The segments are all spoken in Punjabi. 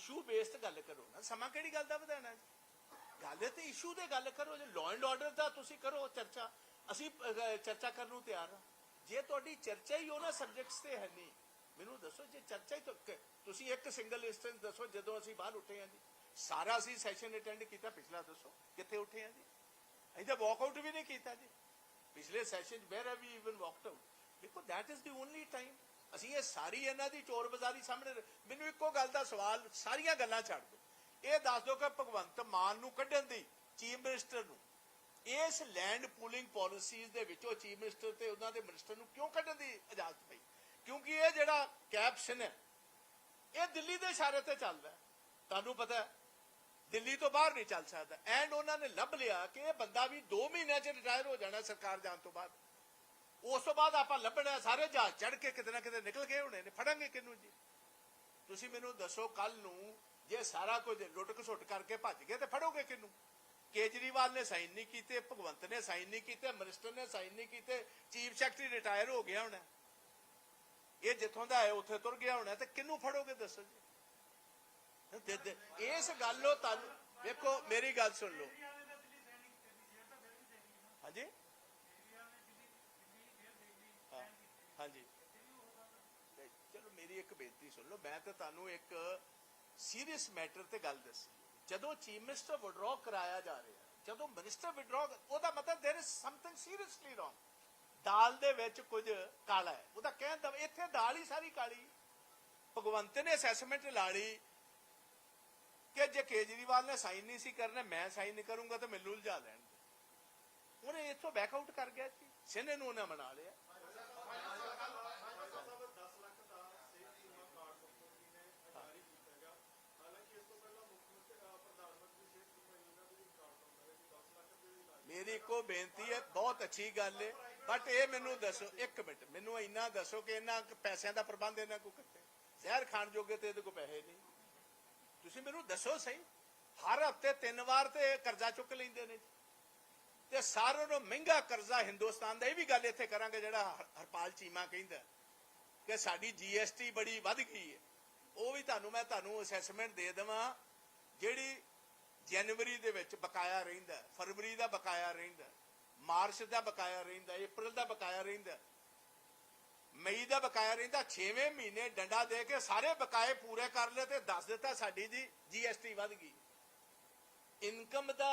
ਇਸ਼ੂ ਬੇਸਡ ਗੱਲ ਕਰੋ ਨਾ। ਸਮਾਂ ਕਿਹੜੀ ਗੱਲ ਦਾ ਵਧਾਣਾ ਜੀ? ਗੱਲ ਤੇ ਇਸ਼ੂ ਤੇ ਗੱਲ ਕਰੋ, ਜੇ ਲਾਅ ਐਂਡ ਆਰਡਰ ਦਾ ਤੁਸੀਂ ਕਰੋ ਚਰਚਾ। ਅਸੀਂ ਚਰਚਾ ਕਰਨ ਨੂੰ ਤਿਆਰ ਹਾਂ। ਜੇ ਤੁਹਾਡੀ ਚਰਚਾ ਹੀ ਉਹਨਾਂ ਸਬਜੈਕਟਸ ਤੇ ਹੈ ਨਹੀਂ, ਮੈਨੂੰ ਦੱਸੋ ਜੇ ਚਰਚਾ ਹੀ ਤੁਸੀਂ ਇੱਕ ਸਿੰਗਲ ਇੰਸਟੈਂਸ ਦੱਸੋ ਜਦੋਂ ਅਸੀਂ ਬਾਹਰ ਉੱਠੇ ਹਾਂ ਜੀ। ਸਾਰਾ ਅਸੀਂ ਸੈਸ਼ਨ ਅਟੈਂਡ ਕੀਤਾ, ਪਿਛਲਾ ਦੱਸੋ, ਕਿੱਥੇ ਉੱਠੇ ਹਾਂ ਜੀ? ਅਸੀਂ ਤਾਂ ਵਾਕ ਆਊਟ ਵੀ ਨਹੀਂ ਕੀਤਾ ਜੀ। ਪਿਛਲੇ session where we even walked out ਦੇਖੋ that is the only time ਅਸੀਂ ਇਹ ਸਾਰੀ ਇਹਨਾਂ ਦੀ ਚੋਰ ਬਾਜ਼ਾਰੀ ਸਾਹਮਣੇ ਮੈਨੂੰ ਇੱਕੋ ਗੱਲ ਦਾ ਸਵਾਲ, ਸਾਰੀਆਂ ਗੱਲਾਂ ਛੱਡ ਦਿਓ। ਇਹ ਦੱਸ ਦਿਓ ਕਿ ਭਗਵੰਤ ਮਾਨ ਨੂੰ ਕੱਢਣ ਦੀ ਚੀਫ ਮਿਨਿਸਟਰ ਨੂੰ, ਇਸ ਲੈਂਡ ਪੂਲਿੰਗ ਪਾਲਿਸੀਜ਼ ਦੇ ਵਿੱਚੋਂ ਚੀਫ ਮਿਨਿਸਟਰ ਤੇ ਉਹਨਾਂ ਦੇ ਮਿਨਿਸਟਰ ਨੂੰ ਕਿਉਂ ਕੱਢਣ ਦੀ ਇਜਾਜ਼ਤ ਪਈ? ਕਿਉਂਕਿ ਇਹ ਜਿਹੜਾ ਕੈਪਸ਼ਨ ਹੈ, ਇਹ ਦਿੱਲੀ ਦੇ ਇਸ਼ਾਰੇ ਤੇ ਚੱਲਦਾ ਤੁਹਾਨੂੰ ਪਤਾ ਦਿੱਲੀ ਤੋਂ ਬਾਹਰ ਨਹੀਂ ਚੱਲ ਸਕਦਾ। ਐਂਡ ਉਹਨਾਂ ਨੇ ਲੱਭ ਲਿਆ ਕਿ ਇਹ ਬੰਦਾ ਵੀ 2 ਮਹੀਨਿਆਂ 'ਚ ਰਿਟਾਇਰ ਹੋ ਜਾਣਾ ਸਰਕਾਰ ਜਾਣ ਤੋਂ ਬਾਅਦ। ਉਸ ਤੋਂ ਬਾਅਦ ਆਪਾਂ ਲੱਭਣਾ ਸਾਰੇ ਜਹਾਜ਼। ਚੜ ਕੇ ਕਿਤੇ ਨਾ ਕਿਤੇ ਨਿਕਲ ਗਏ ਹੋਣੇ ਨੇ। ਫੜਾਂਗੇ ਕਿਹਨੂੰ ਜੀ? ਤੁਸੀਂ ਮੈਨੂੰ ਦੱਸੋ ਕੱਲ ਨੂੰ ਜੇ ਸਾਰਾ ਕੁਝ ਲੁੱਟ ਖਸੁੱਟ ਕਰਕੇ ਭੱਜ ਗਏ ਤੇ ਫੜੋਗੇ ਕਿਹਨੂੰ? ਕੇਜਰੀਵਾਲ ਨੇ ਸਾਈਨ ਨਹੀਂ ਕੀਤੇ, ਭਗਵੰਤ ਨੇ ਸਾਈਨ ਨਹੀਂ ਕੀਤੇ, ਮਿਨਿਸਟਰ ਨੇ ਸਾਈਨ ਨਹੀਂ ਕੀਤੇ, ਚੀਫ ਸੈਕਟਰੀ ਰਿਟਾਇਰ ਹੋ ਗਿਆ ਹੋਣਾ। ਇਹ ਜਿੱਥੋਂ ਦਾ ਹੈ ਉੱਥੇ ਤੁਰ ਗਿਆ ਹੋਣਾ ਤੇ ਕਿਹਨੂੰ ਫੜੋਗੇ ਦੱਸੋ ਜੀ? ਇਸ ਗੱਲੋਂ ਤੁਹਾਨੂੰ ਵੇਖੋ, ਮੇਰੀ ਗੱਲ ਸੁਣ ਲਓ। ਹਾਂਜੀ ਹਾਂ, ਹਾਂਜੀ ਤੇ ਚਲੋ ਮੇਰੀ ਇੱਕ ਬੇਨਤੀ ਸੁਣ ਲਓ ਮੈਂ ਤਾਂ ਤੁਹਾਨੂੰ ਇੱਕ ਸੀਰੀਅਸ ਮੈਟਰ ਤੇ ਗੱਲ ਦੱਸੀ ਜਦੋਂ ਚੀਫ ਮਿਨਿਸਟਰ ਵਿਡਰਾਅ ਕਰਾਇਆ ਜਾ ਰਿਹਾ ਜਦੋਂ ਮਿਨਿਸਟਰ ਵਿਡਰਾਅ ਉਹਦਾ ਮਤਲਬ there is something seriously wrong ਦਾਲ ਦੇ ਵਿੱਚ ਕੁਝ ਕਾਲਾ ਹੈ ਉਹਦਾ ਕਹਿਣ ਦਾ ਇੱਥੇ ਦਾਲ ਹੀ ਸਾਰੀ ਕਾਲੀ ਭਗਵੰਤ ਨੇ ਅਸੈਸਮੈਂਟ ਲਾ ਲਈ ਕਿ ਜੇ ਕੇਜਰੀਵਾਲ ਨੇ ਸਾਈਨ ਨਹੀਂ ਸੀ ਕਰਨਾ ਮੈਂ ਸਾਈਨ ਨਹੀਂ ਕਰੂੰਗਾ ਤਾਂ ਮੈਨੂੰ ਉਲਝਾ ਲੈਣਗੇ ਉਹਨੇ ਇੱਥੋਂ ਬੈਕ ਆਊਟ ਕਰ ਗਿਆ ਜੀ ਸਿਨੇ ਨੂੰ ਉਹਨੇ ਮਨਾ ਲਿਆ ਮੇਰੀ ਇੱਕੋ ਬੇਨਤੀ ਹੈ, ਬਹੁਤ ਅੱਛੀ ਗੱਲ ਹੈ ਬਟ ਇਹ ਮੈਨੂੰ ਦੱਸੋ, ਇੱਕ ਮਿੰਟ, ਮੈਨੂੰ ਇੰਨਾ ਦੱਸੋ ਕਿ ਇਹਨਾਂ ਪੈਸਿਆਂ ਦਾ ਪ੍ਰਬੰਧ ਇਹਨਾਂ ਕੋ ਕਿੱਥੇ ਜ਼ਹਿਰ ਖਾਣ ਜੋਗੇ ਤੇ ਇਹਦੇ ਕੋ ਪੈਸੇ ਨਹੀਂ। ਤੁਸੀਂ ਮੈਨੂੰ ਦੱਸੋ ਸਹੀ। ਹਰ ਹਫ਼ਤੇ ਤਿੰਨ ਵਾਰ ਤੇ ਕਰਜ਼ਾ ਚੁੱਕ ਲੈਂਦੇ ਨੇ। ਤੇ ਸਾਰਿਆਂ ਨੂੰ ਮਹਿੰਗਾ ਕਰਜ਼ਾ ਹਿੰਦੁਸਤਾਨ ਦਾ, ਇਹ ਵੀ ਗੱਲ ਇੱਥੇ ਕਰਾਂਗੇ ਜਿਹੜਾ ਹਰਪਾਲ ਚੀਮਾ ਕਹਿੰਦਾ ਕਿ ਸਾਡੀ ਜੀਐਸਟੀ ਬੜੀ ਵੱਧ ਗਈ ਹੈ ਉਹ ਵੀ ਤੁਹਾਨੂੰ, ਮੈਂ ਤੁਹਾਨੂੰ ਅਸੈਸਮੈਂਟ ਦੇ ਦੇਵਾਂ। ਜਿਹੜੀ ਜਨਵਰੀ ਦੇ ਵਿੱਚ ਬਕਾਇਆ ਰਹਿੰਦਾ ਫਰਵਰੀ ਦਾ ਬਕਾਇਆ ਰਹਿੰਦਾ ਮਾਰਚ ਦਾ ਬਕਾਇਆ ਰਹਿੰਦਾ ਅਪ੍ਰੈਲ ਦਾ ਬਕਾਇਆ ਰਹਿੰਦਾ ਮਈ ਦਾ ਬਕਾਇਆ ਰਹਿੰਦਾ 6ਵੇਂ ਮਹੀਨੇ ਡੰਡਾ ਦੇ ਕੇ ਸਾਰੇ ਬਕਾਏ ਪੂਰੇ ਕਰ ਲਏ ਤੇ ਦੱਸ ਦਿੱਤਾ ਸਾਡੀ ਜੀ ਜੀਐਸਟੀ ਵੱਧ ਗਈ। ਇਨਕਮ ਦਾ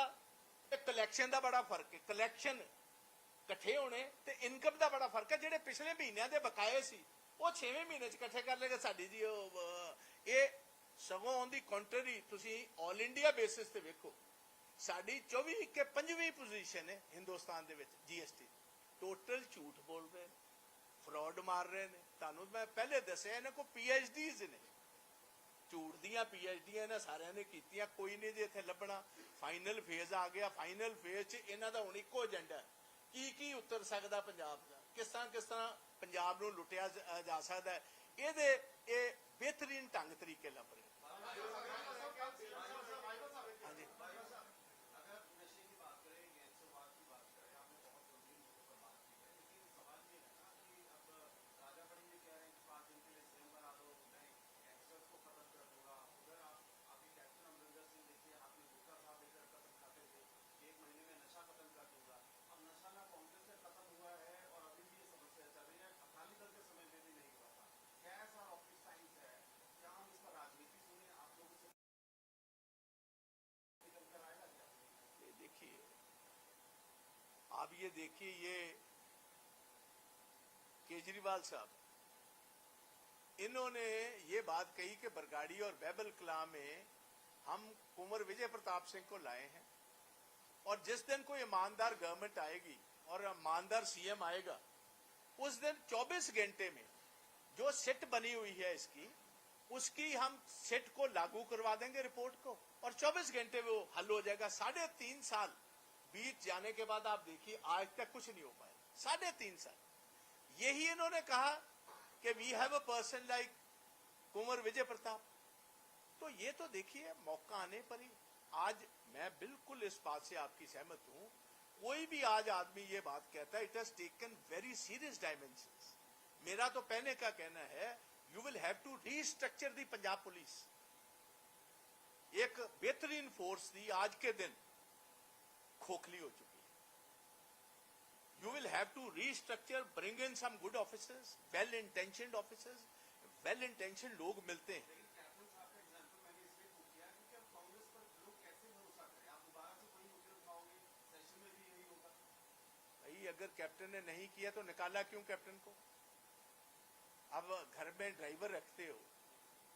ਤੇ ਕਲੈਕਸ਼ਨ ਦਾ ਬੜਾ ਫ਼ਰਕ ਹੈ ਕਲੈਕਸ਼ਨ ਇਕੱਠੇ ਹੋਣੇ ਤੇ ਇਨਕਮ ਦਾ ਬੜਾ ਫ਼ਰਕ ਹੈ, ਜਿਹੜੇ ਪਿਛਲੇ ਮਹੀਨਿਆਂ ਦੇ ਬਕਾਏ ਸੀ, ਉਹ 6ਵੇਂ ਮਹੀਨੇ ਚ ਇਕੱਠੇ ਕਰ ਲਏ ਸਾਡੀ ਜੀ ਉਹ ਇਹ ਸਗੋਂ ਔਨ ਦੀ ਕੰਟਰੀ ਤੁਸੀਂ 올 ਇੰਡੀਆ ਬੇਸਿਸ ਤੇ ਵੇਖੋ, ਸਾਡੀ 24 ਕੇ 5ਵੀਂ ਪੋਜੀਸ਼ਨ ਹੈ ਹਿੰਦੁਸਤਾਨ ਦੇ ਵਿੱਚ ਜੀਐਸਟੀ ਟੋਟਲ ਝੂਠ ਬੋਲ ਰਹੇ ਨੇ ਫਰਾਡ ਮਾਰ ਰਹੇ ਨੇ। ਤੁਹਾਨੂੰ ਮੈਂ ਪਹਿਲੇ ਦੱਸਿਆ, ਇਹਨਾਂ ਕੋ ਪੀਐਚਡੀਜ਼ ਨੇ। ਝੂਠ ਦੀਆਂ ਪੀਐਚਡੀਆਂ ਇਹਨਾਂ ਸਾਰਿਆਂ ਨੇ ਕੀਤੀਆਂ, ਕੋਈ ਨਹੀਂ ਜੇ ਇੱਥੇ ਲੱਭਣਾ। ਫਾਈਨਲ ਫੇਜ਼ ਆ ਗਿਆ ਫਾਈਨਲ ਫੇਜ਼ 'ਚ ਇਹਨਾਂ ਦਾ ਹੁਣ ਇੱਕੋ ਏਜੰਡਾ ਕੀ ਕੀ ਉਤਰ ਸਕਦਾ ਪੰਜਾਬ ਦਾ? ਕਿਸ ਤਰ੍ਹਾਂ ਕਿਸ ਤਰ੍ਹਾਂ ਪੰਜਾਬ ਨੂੰ ਲੁੱਟਿਆ ਜਾ ਸਕਦਾ ਇਹਦੇ, ਇਹ ਬਿਹਤਰੀਨ ਢੰਗ ਤਰੀਕੇ ਲੱਭ आप ये देखिए ये केजरीवाल साहब, इन्होंने ये बात कही कि बरगाड़ी और बैबल कला में हम कुंवर विजय प्रताप सिंह को लाए हैं और जिस दिन कोई ईमानदार गवर्नमेंट आएगी और ईमानदार सीएम आएगा, उस दिन 24 घंटे में जो सिट बनी हुई है इसकी, उसकी हम सिट को लागू करवा देंगे रिपोर्ट को और 24 घंटे में वो हल हो जाएगा। साढ़े तीन साल बीत जाने के बाद आप देखिए, आज तक कुछ नहीं हो पाया। साढ़े तीन साल। यही इन्होंने कहा कि we have a person like Kunwar Vijay Pratap तो ये तो देखिए, मौका आने पर ही आज मैं बिल्कुल इस बात से आपकी सहमत हूँ। कोई भी आज आदमी ये बात कहता है it has taken very serious dimension मेरा तो पहले का कहना है you will have to restructure the Punjab police एक बेहतरीन फोर्स थी आज के दिन। खोखली हो चुकी है। You will have to restructure bring in some good officers well intentioned officers well intention लोग मिलते हैं भाई अगर कैप्टन ने नहीं किया तो निकाला क्यों कैप्टन को? अब घर में ड्राइवर रखते हो।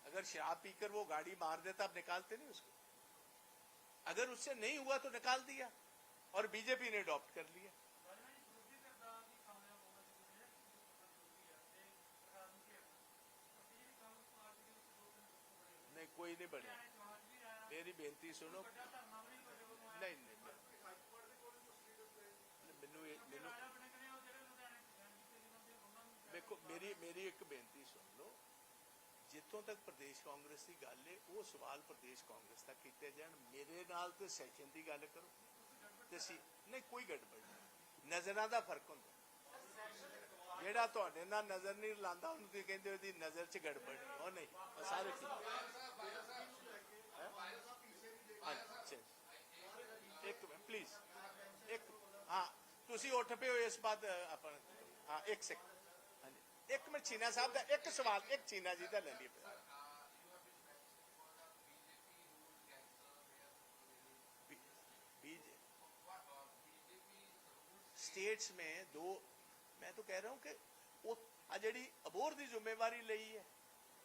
अगर शराब पीकर वो गाड़ी मार देता अब निकालते नहीं उसको। अगर उससे नहीं हुआ तो निकाल दिया। और बीजेपी ने अडॉप्ट कर लिया नहीं कोई नहीं बढ़िया मेरी बेनती सुनो नहीं नहीं नहीं। ਮੈਨੂੰ ਇਹ ਮੈਨੂੰ ਵੇਖੋ ਮੇਰੀ ਮੇਰੀ ਇੱਕ ਬੇਨਤੀ ਸੁਣ ਲਓ ਜਿੱਥੋਂ ਤੱਕ ਪ੍ਰਦੇਸ਼ ਕਾਂਗਰਸ ਦੀ ਗੱਲ ਹੈ ਉਹ ਸਵਾਲ ਪ੍ਰਦੇਸ਼ ਕਾਂਗਰਸ ਤੱਕ ਕੀਤੇ ਜਾਣ ਮੇਰੇ ਨਾਲ ਤੇ ਸੈਸ਼ਨ ਦੀ ਗੱਲ ਕਰੋ ਤੇ ਸੀ। ਨਹੀਂ, ਕੋਈ ਗੜਬੜ ਨਹੀਂ। ਨਜ਼ਰਾਂ ਦਾ ਫ਼ਰਕ ਹੁੰਦਾ। ਜਿਹੜਾ ਤੁਹਾਡੇ ਨਾਲ ਨਜ਼ਰ ਨਹੀਂ ਲਾਂਦਾ ਉਹਨੂੰ ਤੁਸੀਂ ਕਹਿੰਦੇ ਹੋ, ਇਹਦੀ ਨਜ਼ਰ 'ਚ ਗੜਬੜ ਉਹ ਨਹੀਂ। ਉਹ ਸਾਰੇ ਠੀਕ ਅੱਛਾ ਇੱਕ ਪਲੀਜ਼ ਇੱਕ ਹਾਂ, ਤੁਸੀਂ ਉੱਠ ਪਏ ਹੋ, ਇਸ ਬਾਅਦ ਆਪਾਂ ਹਾਂ, ਇੱਕ ਸੈਕਿੰਡ ਇੱਕ ਮਿੰਟ, ਚੀਨਾ ਸਾਹਿਬ ਦਾ ਇੱਕ ਸਵਾਲ, ਇੱਕ ਚੀਨਾ ਜੀ ਦਾ ਲੈ ਲਈਏ स्टेट्स में दो मैं तो कह रहा हूं कि ਉਹ ਆ ਜਿਹੜੀ ਅਬੋਰ ਦੀ ਜ਼ਿੰਮੇਵਾਰੀ ਲਈ ਹੈ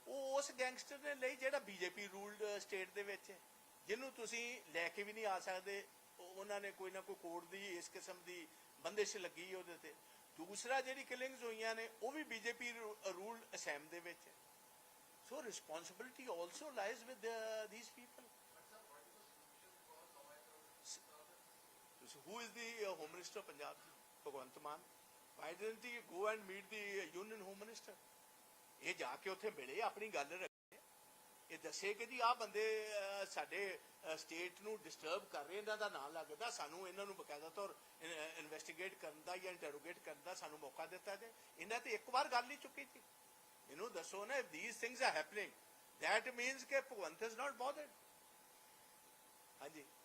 ਉਹ ਉਸ ਗੈਂਗਸਟਰ ਨੇ ਲਈ ਜਿਹੜਾ ਬੀਜੇਪੀ ਰੂਲਡ ਸਟੇਟ ਦੇ ਵਿੱਚ ਹੈ ਜਿਹਨੂੰ ਤੁਸੀਂ ਲੈ ਕੇ ਵੀ ਨਹੀਂ ਆ ਸਕਦੇ ਉਹ- ਉਹਨਾਂ ਨੇ ਕੋਈ ਨਾ ਕੋਈ ਕੋਡ ਦੀ ਇਸ ਕਿਸਮ ਦੀ ਬੰਦਿਸ਼ ਲੱਗੀ ਉਹਦੇ ਤੇ ਦੂਸਰਾ ਜਿਹੜੀ ਕਿਲਿੰਗਸ ਹੋਈਆਂ ਨੇ ਉਹ ਵੀ ਬੀਜੇਪੀ ਰੂਲਡ ਅਸੈਮ ਦੇ ਵਿੱਚ ਹੈ so responsibility also lies with these people who is the uh, home minister of punjab Bhagwant Mann why didn't he go and meet the uh, union home ਇਹ ਜਾ ਕੇ ਉੱਥੇ ਮਿਲੇ ਆਪਣੀ ਗੱਲ ਰੱਖੇ। ਇਹ ਦੱਸੇ ਕਿ ਜੀ ਆਹ ਬੰਦੇ ਸਾਡੇ ਸਟੇਟ ਨੂੰ ਡਿਸਟਰਬ ਕਰ ਰਹੇ ਇਹਨਾਂ ਦਾ ਨਾਂ ਲੱਗਦਾ ਸਾਨੂੰ ਇਹਨਾਂ ਨੂੰ ਬਕਾਇਦਾ ਤੌਰ ਇਨਵੈਸਟੀਗੇਟ ਕਰਨ ਦਾ ਜਾਂ ਇੰਟਰੋਗੇਟ ਕਰਨ ਦਾ ਸਾਨੂੰ ਮੌਕਾ ਦਿੱਤਾ ਜਾਏ। ਇਹਨਾਂ ਤੇ ਇੱਕ ਵਾਰ ਗੱਲ ਨਹੀਂ ਚੁੱਕੀ ਸੀ ਇਹਨੂੰ ਦੱਸੋ ਨਾ these things are happening that means ਕਿ ਭਗਵੰਤ ਇਜ not bothered ਹਾਂਜੀ ਹਾਂਜੀ।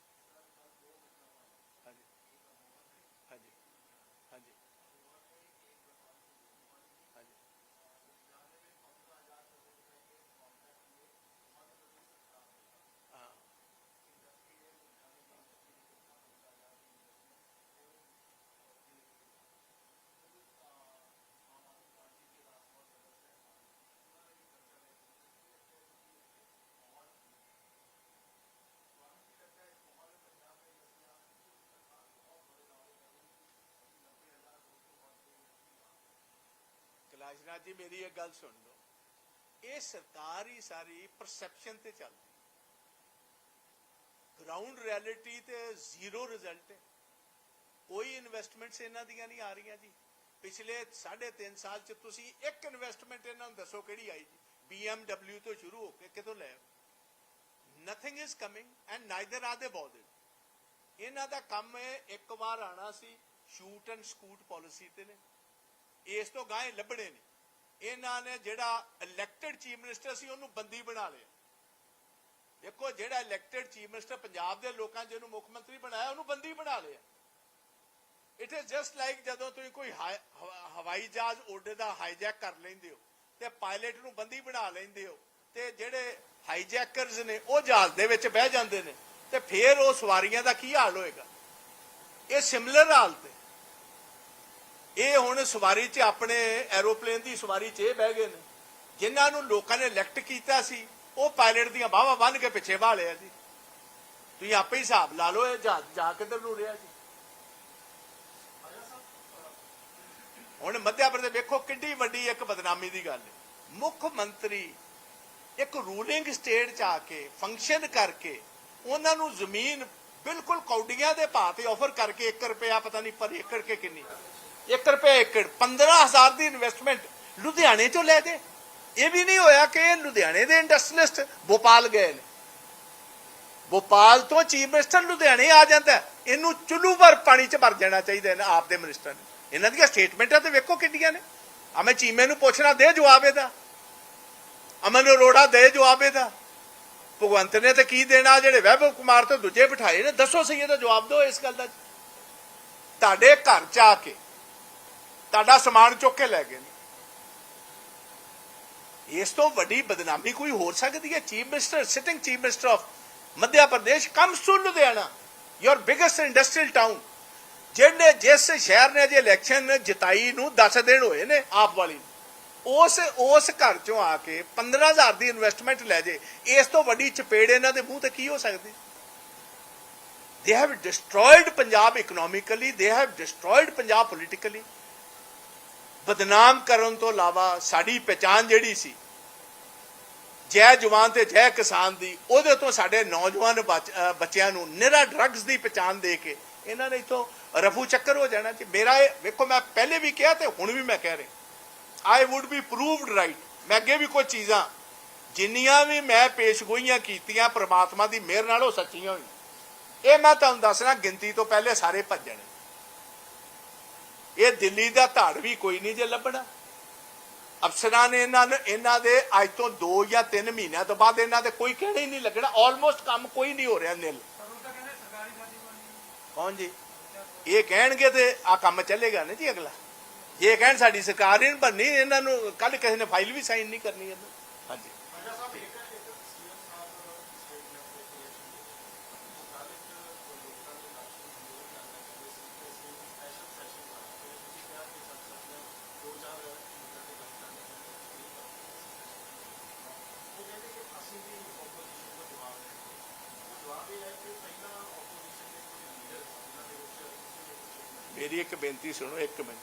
ਕੈਲਾਸ਼ਨਾਥ ਜੀ, ਮੇਰੀ ਇਹ ਗੱਲ ਸੁਣ ਲਓ। ਇਹ ਸਰਕਾਰ ਹੀ ਸਾਰੀ ਪਰਸੈਪਸ਼ਨ ਤੇ ਚੱਲਦੀ ਗਰਾਊਂਡ ਰਿਐਲਿਟੀ ਤੇ ਜ਼ੀਰੋ ਰਿਜ਼ਲਟ ਹੈ। ਕੋਈ ਇਨਵੈਸਟਮੈਂਟਸ ਇਹਨਾਂ ਦੀਆਂ ਨਹੀਂ ਆ ਰਹੀਆਂ ਜੀ। ਪਿਛਲੇ 3.5 ਸਾਲ ਚ ਤੁਸੀਂ ਇੱਕ ਇਨਵੈਸਟਮੈਂਟ ਇਹਨਾਂ ਨੂੰ ਦੱਸੋ ਕਿਹੜੀ ਆਈ ਜੀ? BMW ਤੋਂ ਸ਼ੁਰੂ ਹੋ ਕੇ ਕਿਤੋਂ ਲੈ nothing is coming and neither are they bothered ਇਹਨਾਂ ਦਾ ਕੰਮ ਹੈ ਇੱਕ ਵਾਰ ਆਣਾ ਸੀ ਸ਼ੂਟ ਐਂਡ ਸਕੂਟ ਪਾਲਿਸੀ ਤੇ ਨੇ। ਇਸ ਤੋਂ ਗਾਂ ਲੱਭਣੇ ਨੇ। ਇਹਨਾਂ ਨੇ ਜਿਹੜਾ ਇਲੈਕਟਿਡ ਚੀਫ ਮਿਨਿਸਟਰ ਸੀ, ਉਹਨੂੰ ਬੰਦੀ ਬਣਾ ਲਿਆ। ਦੇਖੋ, ਜਿਹੜਾ ਇਲੈਕਟਡ ਚੀਫ ਮਿਨਿਸਟਰ ਪੰਜਾਬ ਦੇ ਲੋਕਾਂ ਜਿਹਨੂੰ ਮੁੱਖ ਮੰਤਰੀ ਬਣਾਇਆ, ਉਹਨੂੰ ਬੰਦੀ ਬਣਾ ਲਿਆ। ਇਟ ਇਜ਼ ਜਸਟ ਲਾਈਕ ਜਦੋਂ ਤੁਸੀਂ ਕੋਈ ਹਵਾਈ ਜਹਾਜ਼ ਉੱਡੇ ਦਾ ਹਾਈਜੈਕ ਕਰ ਲੈਂਦੇ ਹੋ ਤੇ ਪਾਇਲਟ ਨੂੰ ਬੰਦੀ ਬਣਾ ਲੈਂਦੇ ਹੋ ਤੇ ਜਿਹੜੇ ਹਾਈਜੈਕਰਸ ਨੇ, ਉਹ ਜਹਾਜ਼ ਦੇ ਵਿੱਚ ਬਹਿ ਜਾਂਦੇ ਨੇ ਤੇ ਫਿਰ ਉਹ ਸਵਾਰੀਆਂ ਦਾ ਕੀ ਹਾਲ ਹੋਏਗਾ? ਇਹ ਸਿਮਿਲਰ ਹਾਲਤ ਹੈ। ਇਹ ਹੁਣ ਸਵਾਰੀ 'ਚ ਆਪਣੇ ਐਰੋਪਲੇਨ ਦੀ ਸਵਾਰੀ 'ਚ ਇਹ ਬਹਿ ਗਏ ਨੇ। ਜਿਨ੍ਹਾਂ ਨੂੰ ਲੋਕਾਂ ਨੇ ਇਲੈਕਟ ਕੀਤਾ ਸੀ, ਉਹ ਪਾਇਲਟ ਦੀਆਂ ਬਾਹਾਂ ਬੰਨ ਕੇ ਪਿੱਛੇ ਭਾਲਿਆ ਜੀ। ਤੁਸੀਂ ਆਪੇ ਹੀ ਹਿਸਾਬ ਲਾ ਲਓ, ਇਹ ਜਹਾਜ਼ ਜਾ ਕਿੱਧਰ ਨੂੰ ਰਿਹਾ ਜੀ। ਹੁਣ ਮੱਧ ਪ੍ਰਦੇਸ਼ ਵੇਖੋ ਕਿੰਨੀ ਵੱਡੀ ਇੱਕ ਬਦਨਾਮੀ ਦੀ ਗੱਲ ਹੈ। ਮੁੱਖ ਮੰਤਰੀ ਇੱਕ ਰੂਲਿੰਗ ਸਟੇਟ ਚ ਆ ਕੇ ਫੰਕਸ਼ਨ ਕਰਕੇ ਉਹਨਾਂ ਨੂੰ ਜ਼ਮੀਨ ਬਿਲਕੁਲ ਕੌਡੀਆਂ ਦੇ ਭਾਅ ਤੇ ਆਫਰ ਕਰਕੇ 1 ਰੁਪਿਆ ਪਤਾ ਨਹੀਂ ਪਰ ਏਕੜ ਕੇ ਕਿੰਨੀ। 1 ਰੁਪਏ ਏਕੜ 15000 ਦੀ ਇਨਵੈਸਟਮੈਂਟ ਲੁਧਿਆਣੇ ਚੋਂ ਲੈ ਦੇ ਇਹ ਵੀ ਨਹੀਂ ਹੋਇਆ ਕਿ ਲੁਧਿਆਣੇ ਦੇ ਇੰਡਸਟਰੀਲਿਸਟ ਭੋਪਾਲ ਗਏ ਨੇ। ਭੋਪਾਲ ਤੋਂ ਚੀਫ ਮਿਨਿਸਟਰ ਲੁਧਿਆਣੇ ਆ ਜਾਂਦਾ ਇਹਨੂੰ ਚੁੱਲੂ ਭਰ ਪਾਣੀ ਚ ਭਰ ਜਾਣਾ ਚਾਹੀਦਾ ਇਹਨਾਂ, ਆਪ ਦੇ ਮਿਨਿਸਟਰ ਨੇ। ਇਹਨਾਂ ਦੀਆਂ ਸਟੇਟਮੈਂਟਾਂ ਤੇ ਵੇਖੋ ਕਿੰਨੀਆਂ ਨੇ। ਆ ਮੈਂ ਚੀਮੇ ਨੂੰ ਪੁੱਛਣਾ, ਦੇ ਜਵਾਬ ਇਹਦਾ। ਅਮਨ ਅਰੋੜਾ, ਦੇ ਜਵਾਬ ਇਹਦਾ। ਭਗਵੰਤ ਨੇ ਤੇ ਕੀ ਦੇਣਾ? ਜਿਹੜੇ ਵੈਭਵ ਕੁਮਾਰ ਤੋਂ ਦੂਜੇ ਬਿਠਾਏ ਨੇ, ਦੱਸੋ ਸਹੀ ਇਹਦਾ ਜਵਾਬ ਦਿਓ ਇਸ ਗੱਲ ਦਾ। ਤੁਹਾਡੇ ਘਰ ਚ ਆ ਕੇ ਤੁਹਾਡਾ ਸਮਾਨ ਚੁੱਕ ਕੇ ਲੈ ਗਏ ਨੇ। ਇਸ ਤੋਂ ਵੱਡੀ ਬਦਨਾਮੀ ਕੋਈ ਹੋ ਸਕਦੀ ਹੈ? Chief minister sitting chief minister of Madhya Pradesh comes to Ludhiana your biggest industrial town ਜਿਹੜੇ ਜਿਸ ਸ਼ਹਿਰ ਨੇ ਜੇ ਇਲੈਕਸ਼ਨ ਜਿਤਾਈ ਨੂੰ 10 ਦਿਨ ਹੋਏ ਨੇ ਆਪ ਵਾਲੀ ਨੂੰ, ਉਸ ਉਸ ਘਰ ਚੋਂ ਆ ਕੇ 15000 ਦੀ ਇਨਵੈਸਟਮੈਂਟ ਲੈ ਜੇ। ਇਸ ਤੋਂ ਵੱਡੀ ਚਪੇੜ ਇਹਨਾਂ ਦੇ ਮੂੰਹ ਤੇ ਕੀ ਹੋ ਸਕਦੀ? They have destroyed Punjab economically they have destroyed Punjab politically ਬਦਨਾਮ ਕਰਨ ਤੋਂ ਇਲਾਵਾ ਸਾਡੀ ਪਛਾਣ ਜਿਹੜੀ ਸੀ, ਜੈ ਜਵਾਨ ਤੇ ਜੈ ਕਿਸਾਨ ਦੀ, ਉਹਦੇ ਤੋਂ ਸਾਡੇ ਨੌਜਵਾਨ ਬੱਚ- ਬੱਚਿਆਂ ਨੂੰ ਨਿਰਾ ਡਰੱਗਸ ਦੀ ਪਛਾਣ ਦੇ ਕੇ ਇਹਨਾਂ ਨੇ ਇਥੋਂ ਰਫੂ ਚੱਕਰ ਹੋ ਜਾਣਾ ਕਿ ਮੇਰਾ ਇਹ, ਵੇਖੋ ਮੈਂ ਪਹਿਲੇ ਵੀ ਕਿਹਾ ਤੇ ਹੁਣ ਵੀ ਮੈਂ ਕਹਿ ਰਿਹਾ। I would be proved right ਮੈਂ ਅੱਗੇ ਵੀ ਕੋਈ ਚੀਜ਼ਾਂ, ਜਿੰਨੀਆਂ ਵੀ ਮੈਂ ਪੇਸ਼ਗੋਈਆਂ ਕੀਤੀਆਂ, ਪ੍ਰਮਾਤਮਾ ਦੀ ਮਿਹਰ ਨਾਲ ਉਹ ਸੱਚੀਆਂ ਹੋਈਆਂ। ਇਹ ਮੈਂ ਤੁਹਾਨੂੰ ਦੱਸਣਾ, ਗਿਣਤੀ ਤੋਂ ਪਹਿਲੇ ਸਾਰੇ ਭੱਜਣੇ ਇਹ ਦਿੱਲੀ ਦਾ ਧੜ ਵੀ ਕੋਈ ਨਹੀਂ ਜੇ ਲੱਭਣਾ। ਅਫਸਰਾਂ ਨੇ ਇਹਨਾਂ ਨੂੰ ਇਹਨਾਂ ਦੇ ਅੱਜ ਤੋਂ 2 ਜਾਂ 3 ਮਹੀਨਿਆਂ ਤੋਂ ਬਾਅਦ ਇਹਨਾਂ ਦੇ ਕੋਈ ਕਹਿਣਾ ਹੀ ਨਹੀਂ ਲੱਗਣਾ। ਆਲਮੋਸਟ ਕੰਮ ਕੋਈ ਨਹੀਂ ਹੋ ਰਿਹਾ ਨਿਲ। ਕੌਣ ਜੀ? ਇਹ ਕਹਿਣਗੇ ਤੇ ਆ ਕੰਮ ਚੱਲੇਗਾ ਨਾ ਜੀ ਅਗਲਾ। ਜੇ ਕਹਿਣ ਸਾਡੀ ਸਰਕਾਰ ਹੀ ਨਹੀਂ ਬਣਨੀ, ਇਹਨਾਂ ਨੂੰ ਕੱਲ ਕਿਸੇ ਨੇ ਫਾਈਲ ਵੀ ਸਾਈਨ ਨਹੀਂ ਕਰਨੀ ਇਹਨਾਂ ਹਾਂਜੀ ਰਾਜਾ ਸਾਹਿਬ ਇੱਕ ਇੱਕ ਸੀਐਮ ਸਾਹਿਬ ਸਟੇਟਮੈਂਟ ਦੇ ਕੇ ਮੁਤਾਬਿਕ ਲੋਕਾਂ ਦੇ ਇਲੈਕਸ਼ਨ ਜ਼ਰੂਰ ਕਰਨਾ ਚਾਹੀਦੇ ਸੀ ਤੇ ਅਸੀਂ ਸਪੈਸ਼ਲ ਸੈਸ਼ਨ ਕਰਾਂਗੇ ਤੁਸੀਂ ਕਿਹਾ ਕਿ ਸੰਸਦ ਨੇ ਦੋ ਚਾਰ ਮੁੱਦਿਆਂ ਤੇ ਗੱਲ ਕਰਨੀ ਉਹ ਕਹਿੰਦੇ ਕਿ ਅਸੀਂ ਵੀ ਆਪੋਜੀਸ਼ਨ ਦਾ ਜਵਾਬ ਦੇਣਾ ਉਹ ਜਵਾਬ ਇਹ ਹੈ ਕਿ ਪਹਿਲਾਂ ਆਪੋਜੀਸ਼ਨ ਦੇ ਕੁਝ ਲੀਡਰ ਜਿਨ੍ਹਾਂ ਦੇ ਵਿੱਚ ਤੁਸੀਂ ਇੱਕ statement ਮੇਰੀ ਇੱਕ ਬੇਨਤੀ ਸੁਣੋ, ਇੱਕ ਮਿੰਟ।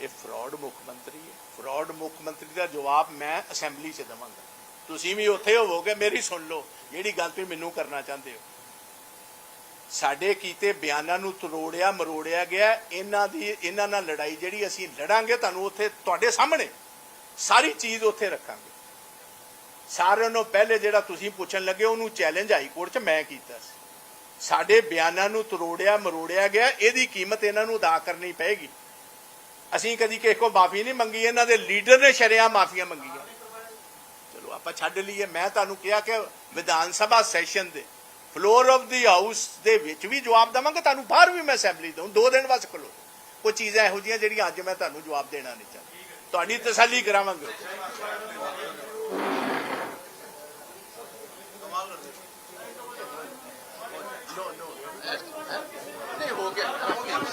ਇਹ ਫਰਾਡ ਮੁੱਖ ਮੰਤਰੀ ਹੈ। ਫਰਾਡ ਮੁੱਖ ਮੰਤਰੀ ਦਾ ਜਵਾਬ ਮੈਂ ਅਸੈਂਬਲੀ 'ਚ ਦੇਵਾਂਗਾ। ਤੁਸੀਂ ਵੀ ਉੱਥੇ ਹੋਵੋਗੇ, ਮੇਰੀ ਸੁਣ ਲਓ। ਜਿਹੜੀ ਗੱਲ ਤੁਸੀਂ ਮੈਨੂੰ ਕਰਨਾ ਚਾਹੁੰਦੇ ਹੋ। ਸਾਡੇ ਕੀਤੇ ਬਿਆਨਾਂ ਨੂੰ ਤਰੋੜਿਆ, ਮਰੋੜਿਆ ਗਿਆ। ਇਹਨਾਂ ਦੀ, ਇਹਨਾਂ ਨਾਲ ਲੜਾਈ ਜਿਹੜੀ ਅਸੀਂ ਲੜਾਂਗੇ, ਤੁਹਾਨੂੰ ਉੱਥੇ ਤੁਹਾਡੇ ਸਾਹਮਣੇ ਸਾਰੀ ਚੀਜ਼ ਉੱਥੇ ਰੱਖਾਂਗੇ। ਸਾਰਿਆਂ ਨੂੰ ਪਹਿਲੇ ਜਿਹੜਾ ਤੁਸੀਂ ਪੁੱਛਣ ਲੱਗੇ, ਉਹਨੂੰ ਚੈਲੰਜ ਹਾਈ ਕੋਰਟ 'ਚ ਮੈਂ ਕੀਤਾ ਸੀ। ਸਾਡੇ ਬਿਆਨਾਂ ਨੂੰ ਤਰੋੜਿਆ, ਮਰੋੜਿਆ ਗਿਆ, ਇਹਦੀ ਕੀਮਤ ਇਹਨਾਂ ਨੂੰ ਅਦਾ ਕਰਨੀ ਪਏਗੀ। ਅਸੀਂ ਕਦੀ ਕਿਸੇ ਕੋ ਮਾਫੀ ਨਹੀਂ ਮੰਗੀ, ਇਹਨਾਂ ਦੇ ਲੀਡਰ ਨੇ ਸ਼ਰਿਆ ਮਾਫੀਆਂ ਮੰਗੀਆਂ। ਚਲੋ, ਆਪਾਂ ਛੱਡ ਲਈਏ। ਮੈਂ ਤੁਹਾਨੂੰ ਕਿਹਾ ਕਿ ਵਿਧਾਨ ਸਭਾ ਸੈਸ਼ਨ ਦੇ ਫਲੋਰ ਆਫ ਦੀ ਹਾਊਸ ਦੇ ਵਿੱਚ ਵੀ ਜਵਾਬ ਦਵਾਂਗਾ, ਤੁਹਾਨੂੰ ਬਾਹਰ ਵੀ ਮੈਂ ਅਸੈਂਬਲੀ ਦਊਂ। ਦੋ ਦਿਨ ਵਾਸਤੇ ਖਲੋ ਕੋਈ ਚੀਜ਼ਾਂ ਇਹੋ ਜਿਹੀਆਂ ਜਿਹੜੀਆਂ ਅੱਜ ਮੈਂ ਤੁਹਾਨੂੰ ਜਵਾਬ ਦੇਣਾ ਨਹੀਂ ਚਾਹੁੰਦਾ। ਤੁਹਾਡੀ ਤਸੱਲੀ ਕਰਾਵਾਂਗੇ। kiện, không có kiện.